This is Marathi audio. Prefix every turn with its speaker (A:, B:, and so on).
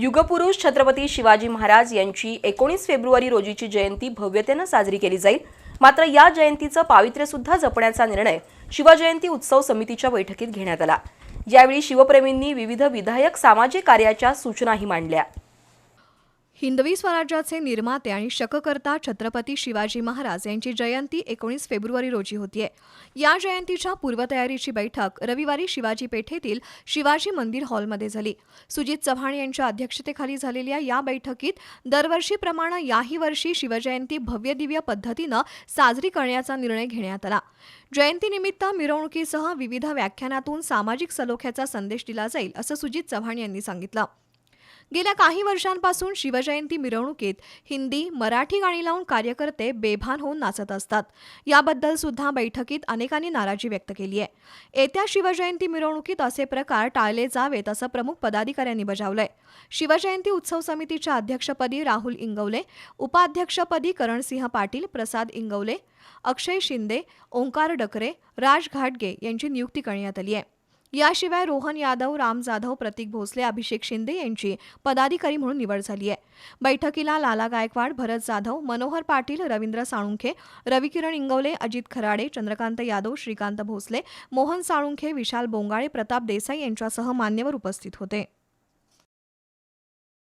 A: युगपुरुष छत्रपती शिवाजी महाराज यांची एकोणीस फेब्रुवारी रोजीची जयंती भव्यतेनं साजरी केली जाईल. मात्र या जयंतीचं पावित्र्य सुद्धा जपण्याचा निर्णय शिवजयंती उत्सव समितीच्या बैठकीत घेण्यात आला. यावेळी शिवप्रेमींनी विविध विधायक सामाजिक कार्याच्या सूचनाही मांडल्या.
B: हिंदवी स्वराज्याचे निर्माते आणि शककर्ता छत्रपती शिवाजी महाराज यांची जयंती एकोणीस फेब्रुवारी रोजी होतीये. या जयंतीच्या पूर्वतयारीची बैठक रविवारी शिवाजी पेठेतील शिवाजी मंदिर हॉलमध्ये झाली. सुजित चव्हाण यांच्या अध्यक्षतेखाली झालेल्या या बैठकीत दरवर्षीप्रमाणे याही वर्षी शिवजयंती भव्यदिव्य पद्धतीनं साजरी करण्याचा निर्णय घेण्यात आला. जयंतीनिमित्त मिरवणुकीसह विविध व्याख्यानातून सामाजिक सलोख्याचा संदेश दिला जाईल असं सुजित चव्हाण यांनी सांगितलं. गेल्या काही वर्षांपासून शिवजयंती मिरवणुकीत हिंदी मराठी गाणी लावून कार्यकर्ते बेभान होऊन नाचत असतात. याबद्दल सुद्धा बैठकीत अनेकांनी नाराजी व्यक्त केली आहे. येत्या शिवजयंती मिरवणुकीत असे प्रकार टाळले जावेत असं प्रमुख पदाधिकाऱ्यांनी बजावलंय. शिवजयंती उत्सव समितीच्या अध्यक्षपदी राहुल इंगवले उपाध्यक्षपदी करणसिंह पाटील प्रसाद इंगवले अक्षय शिंदे ओंकार डकरे राज घाटगे यांची नियुक्ती करण्यात आली आहे. याशिवाय रोहन यादव राम जाधव प्रतीक भोसले अभिषेक शिंदे यांची पदाधिकारी म्हणून निवड झाली आहे. बैठकीला लाला गायकवाड भरत जाधव मनोहर पाटील रवींद्र साळुंखे रविकिरण इंगवले अजित खराडे चंद्रकांत यादव श्रीकांत भोसले मोहन साळुंखे विशाल बोंगाळे प्रताप देसाई यांच्यासह मान्यवर उपस्थित होते.